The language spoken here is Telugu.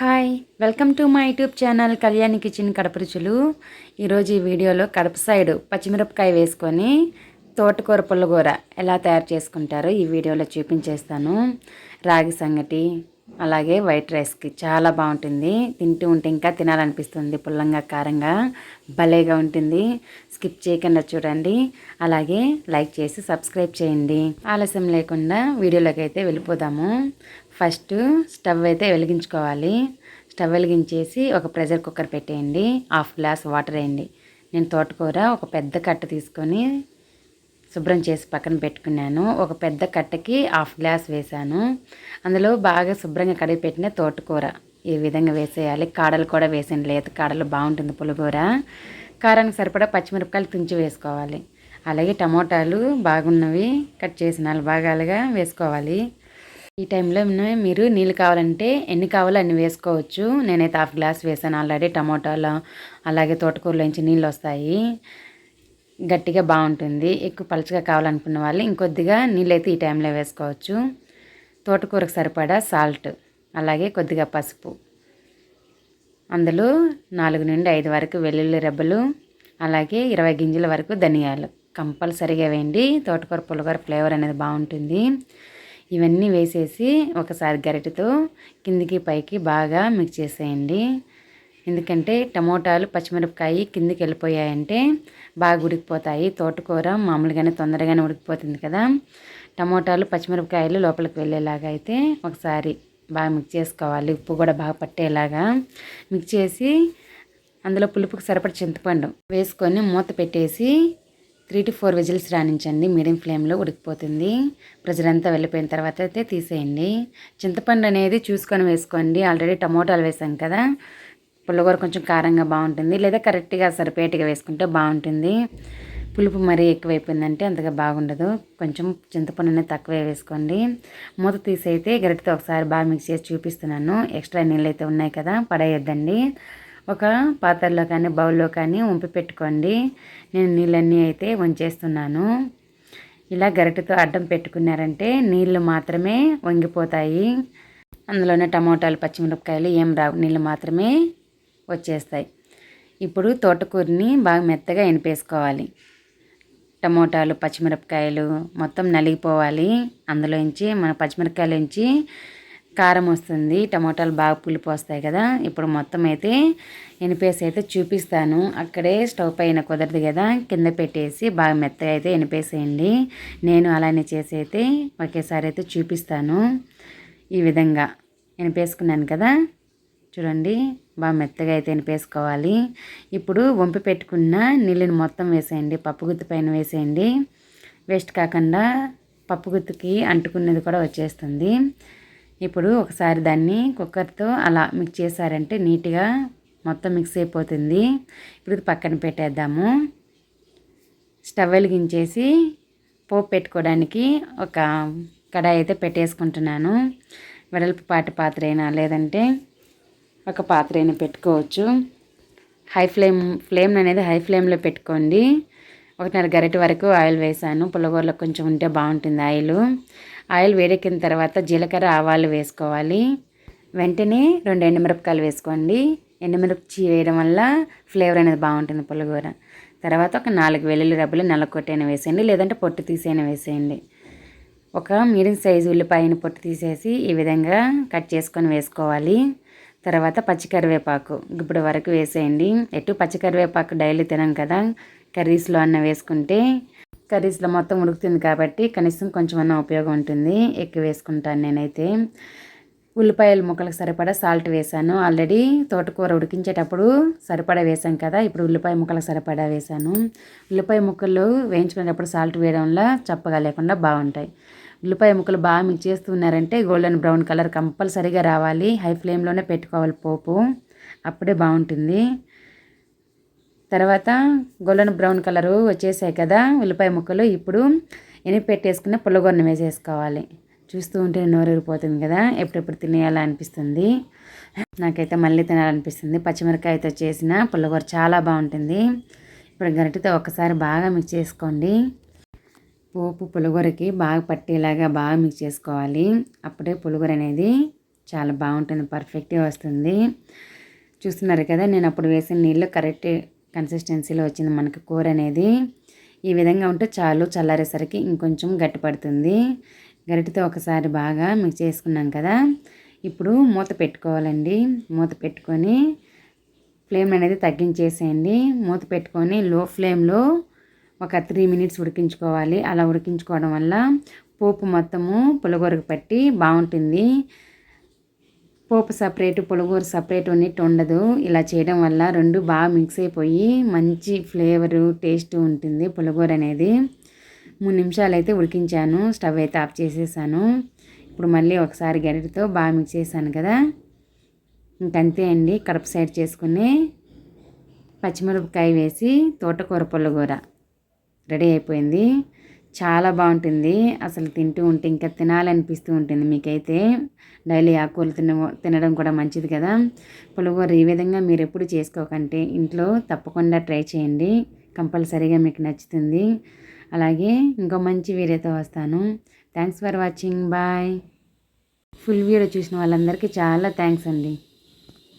Hi welcome to my YouTube channel Kalyani kitchen Kadapa రుచులు. ఈరోజు ఈ వీడియోలో కడప సైడు పచ్చిమిరపకాయ వేసుకొని తోటకూర పుల్లగూర ఎలా తయారు చేసుకుంటారో ఈ వీడియోలో చూపించేస్తాను. రాగి సంగటి అలాగే వైట్ రైస్కి చాలా బాగుంటుంది. తింటూ ఉంటే ఇంకా తినాలనిపిస్తుంది పుల్లంగా కారంగా. భలేగా ఉంటుంది. స్కిప్ చేయకుండా చూడండి. అలాగే లైక్ చేసి సబ్స్క్రైబ్ చేయండి. ఆలస్యం లేకుండా వీడియోలోకి అయితే వెళ్ళిపోదాము. ఫస్ట్ స్టవ్ అయితే వెలిగించుకోవాలి. స్టవ్ వెలిగించేసి ఒక ప్రెషర్ కుక్కర్ పెట్టేయండి. హాఫ్ గ్లాస్ వాటర్ వేయండి. నేను తోటకూర ఒక పెద్ద కట్ట తీసుకొని శుభ్రం చేసి పక్కన పెట్టుకున్నాను. ఒక పెద్ద కట్టకి హాఫ్ గ్లాస్ వేసాను అందులో బాగా శుభ్రంగా కడిగి పెట్టిన తోటకూర ఈ విధంగా వేసేయాలి. కాడలు కూడా వేసాను లేత కాడలు బాగుంటుంది పులిగూర కారానికి సరిపడా పచ్చిమిరపకాయలు తుంచి వేసుకోవాలి. అలాగే టమోటాలు బాగున్నవి కట్ చేసి నాలుగు భాగాలుగా వేసుకోవాలి. ఈ టైంలో మీరు నీళ్ళు కావాలంటే ఎన్ని కావాలో అన్ని వేసుకోవచ్చు. నేనైతే హాఫ్ గ్లాస్ వేసాను ఆల్రెడీ టమోటాలు అలాగే తోటకూరలోంచి నీళ్ళు వస్తాయి. గట్టిగా బాగుంటుంది. ఎక్కువ పలుచగా కావాలనుకున్న వాళ్ళు ఇంకొద్దిగా నీళ్ళైతే ఈ టైంలో వేసుకోవచ్చు. తోటకూరకు సరిపడా సాల్ట్ అలాగే కొద్దిగా పసుపు. అందులో నాలుగు నుండి ఐదు వరకు వెల్లుల్లి రెబ్బలు అలాగే ఇరవై గింజల వరకు ధనియాలు. కంపల్సరిగా వేయండి. తోటకూర పుల్లకూర ఫ్లేవర్ అనేది బాగుంటుంది. ఇవన్నీ వేసేసి ఒకసారి గరిటెతో కిందికి పైకి బాగా మిక్స్ చేసేయండి. ఎందుకంటే టమోటాలు పచ్చిమిరపకాయ కిందికి వెళ్ళిపోయాయంటే బాగా ఉడికిపోతాయి. తోటకూర మామూలుగానే తొందరగానే ఉడికిపోతుంది కదా. టమోటాలు పచ్చిమిరపకాయలు లోపలికి వెళ్ళేలాగా అయితే ఒకసారి బాగా మిక్స్ చేసుకోవాలి. ఉప్పు కూడా బాగా పట్టేలాగా మిక్స్ చేసి అందులో పులుపుకి సరిపడ చింతపండు వేసుకొని మూత పెట్టేసి త్రీ టు ఫోర్ విజిల్స్ రాణించండి మీడియం ఫ్లేమ్లో ఉడికిపోతుంది. ప్రజలంతా వెళ్ళిపోయిన తర్వాత అయితే తీసేయండి. చింతపండు అనేది చూసుకొని వేసుకోండి. ఆల్రెడీ టమోటాలు వేసాం కదా. పుల్లగూర కొంచెం కారంగా బాగుంటుంది. లేదా కరెక్ట్గా సరిపేటగా వేసుకుంటే బాగుంటుంది. పులుపు మరీ ఎక్కువైపోయిందంటే అంతగా బాగుండదు. కొంచెం చింతపండు అనేది తక్కువే వేసుకోండి. మూత తీసైతే గరిటతో ఒకసారి బాగా మిక్స్ చేసి చూపిస్తున్నాను. ఎక్స్ట్రా నీళ్ళు అయితే ఉన్నాయి కదా పడేయొద్దండి. ఒక పాత్రలో కానీ బౌల్లో కానీ ఉంపి పెట్టుకోండి. నేను నీళ్ళన్నీ అయితే వంచేస్తున్నాను. ఇలా గరిటెతో అడ్డం పెట్టుకున్నారంటే నీళ్ళు మాత్రమే వంగిపోతాయి. అందులోనే టమోటాలు పచ్చిమిరపకాయలు ఏం రావు. నీళ్ళు మాత్రమే వచ్చేస్తాయి. ఇప్పుడు తోటకూరని బాగా మెత్తగా ఎనిపేసుకోవాలి టమోటాలు పచ్చిమిరపకాయలు మొత్తం నలిగిపోవాలి. అందులోంచి మన పచ్చిమిరపకాయలోంచి కారం వస్తుంది. టమోటాలు బాగా పులిపి వస్తాయి కదా. ఇప్పుడు మొత్తం అయితే ఎనిపేసి అయితే చూపిస్తాను. అక్కడే స్టవ్ పైన కుదరదు కదా. కింద పెట్టేసి బాగా మెత్తగా అయితే ఎనిపేసేయండి నేను అలానే చేసి అయితే ఒకేసారి అయితే చూపిస్తాను. ఈ విధంగా ఎనిపేసుకున్నాను కదా. చూడండి బాగా మెత్తగా అయితే ఎనిపేసుకోవాలి ఇప్పుడు వంపి పెట్టుకున్న నీళ్ళని మొత్తం వేసేయండి పప్పు గుత్తి పైన వేసేయండి. వేస్ట్ కాకుండా పప్పుగుత్తుకి అంటుకున్నది కూడా వచ్చేస్తుంది. ఇప్పుడు ఒకసారి దాన్ని కుక్కర్తో అలా మిక్స్ చేశారంటే నీట్గా మొత్తం మిక్స్ అయిపోతుంది. ఇప్పుడు ఇది పక్కన పెట్టేద్దాము. స్టవ్ వెలిగించేసి పోపు పెట్టుకోవడానికి ఒక కడాయి అయితే పెట్టేసుకుంటున్నాను. వెడల్పు పాటి పాత్ర అయినా లేదంటే ఒక పాత్ర అయినా పెట్టుకోవచ్చు. హై ఫ్లేమ్ ఫ్లేమ్ అనేది హై ఫ్లేమ్లో పెట్టుకోండి. ఒకటిన్నర గరిట వరకు ఆయిల్ వేసాను. పుల్లగూరలో కొంచెం ఉంటే బాగుంటుంది ఆయిల్. ఆయిల్ వేడెక్కిన తర్వాత జీలకర్ర ఆవాలు వేసుకోవాలి. వెంటనే రెండు ఎండుమిరపకాయలు వేసుకోండి. ఎండుమిరపచి వేయడం వల్ల ఫ్లేవర్ అనేది బాగుంటుంది పుల్లగూర తర్వాత ఒక నాలుగు వెల్లుల్లి రబ్బులు నల్లకొట్టైనా వేసేయండి. లేదంటే పొట్టు తీసైనా వేసేయండి. ఒక మీడియం సైజు ఉల్లిపాయని పొట్టు తీసేసి ఈ విధంగా కట్ చేసుకొని వేసుకోవాలి. తర్వాత పచ్చికరివేపాకు ఇప్పుడు వరకు వేసేయండి. ఎటు పచ్చికరివేపాకు డైలీ తినం కదా. కర్రీస్లో అన్న వేసుకుంటే కర్రీస్లో మొత్తం ఉడుకుతుంది కాబట్టి కనీసం కొంచెం అన్న ఉపయోగం ఉంటుంది. ఎక్కువ వేసుకుంటాను నేనైతే. ఉల్లిపాయల ముక్కలకు సరిపడా సాల్ట్ వేసాను ఆల్రెడీ తోటకూర ఉడికించేటప్పుడు సరిపడా వేసాం కదా. ఇప్పుడు ఉల్లిపాయ ముక్కలకు సరిపడా వేసాను ఉల్లిపాయ ముక్కలు వేయించుకునేటప్పుడు సాల్ట్ వేయడం వల్ల చప్పగా లేకుండా బాగుంటాయి. ఉల్లిపాయ ముక్కలు బాగా మిక్స్ చేస్తున్నారంటే గోల్డెన్ బ్రౌన్ కలర్ కంపల్సరీగా రావాలి. హై ఫ్లేమ్లోనే పెట్టుకోవాలి పోపు. అప్పుడే బాగుంటుంది. తర్వాత గోల్డెన్ బ్రౌన్ కలరు వచ్చేసాయి కదా ఉల్లిపాయ ముక్కలు. ఇప్పుడు ఎనిపి పెట్టేసుకున్న పుల్లగొరను వేసేసుకోవాలి. చూస్తూ ఉంటే నోరూరిపోతుంది కదా. ఎప్పుడెప్పుడు తినేయాలా అనిపిస్తుంది. నాకైతే మళ్ళీ తినాలనిపిస్తుంది. పచ్చిమిరకాయతో చేసిన పుల్లగూర చాలా బాగుంటుంది. ఇప్పుడు గరిటితో ఒకసారి బాగా మిక్స్ చేసుకోండి. పోపు పులిగూరకి బాగా పట్టేలాగా బాగా మిక్స్ చేసుకోవాలి. అప్పుడే పులిగూర అనేది చాలా బాగుంటుంది పర్ఫెక్ట్గా వస్తుంది. చూస్తున్నారు కదా నేను అప్పుడు వేసిన నీళ్ళు కరెక్ట్ కన్సిస్టెన్సీలో వచ్చింది. మనకు కూర అనేది ఈ విధంగా ఉంటే చాలు చల్లారేసరికి ఇంకొంచెం గట్టిపడుతుంది గరిటితో ఒకసారి బాగా మిక్స్ చేసుకున్నాం కదా. ఇప్పుడు మూత పెట్టుకోవాలండి. మూత పెట్టుకొని ఫ్లేమ్ అనేది తగ్గించేసేయండి. మూత పెట్టుకొని లో ఫ్లేమ్లో ఒక త్రీ మినిట్స్ ఉడికించుకోవాలి. అలా ఉడికించుకోవడం వల్ల పోపు మొత్తము పులగూరకు పట్టి బాగుంటుంది. పోపు సపరేట్ పులగూర సపరేట్ ఉన్నట్టు ఉండదు. ఇలా చేయడం వల్ల రెండు బాగా మిక్స్ అయిపోయి మంచి ఫ్లేవరు టేస్ట్ ఉంటుంది పులగూర అనేది. మూడు నిమిషాలు అయితే ఉడికించాను. స్టవ్ అయితే ఆఫ్ చేసేసాను. ఇప్పుడు మళ్ళీ ఒకసారి గరిటతో బాగా మిక్స్ చేశాను కదా. ఇంకంతే అండి. కడప సైడ్ చేసుకుని పచ్చిమిరపకాయ వేసి తోటకూర పుల్లగూర రెడీ అయిపోయింది. చాలా బాగుంటుంది. అసలు తింటూ ఉంటే ఇంకా తినాలనిపిస్తూ ఉంటుంది మీకైతే. డైలీ ఆకుకూరలు తిన తినడం కూడా మంచిది కదా. పులిహోర ఈ విధంగా మీరు ఎప్పుడు చేసుకోకంటే ఇంట్లో తప్పకుండా ట్రై చేయండి. కంపల్సరీగా మీకు నచ్చుతుంది. అలాగే ఇంకో మంచి వీడియోతో వస్తాను. Thanks for watching. Bye. Full video చూసిన వాళ్ళందరికీ చాలా థ్యాంక్స్ అండి.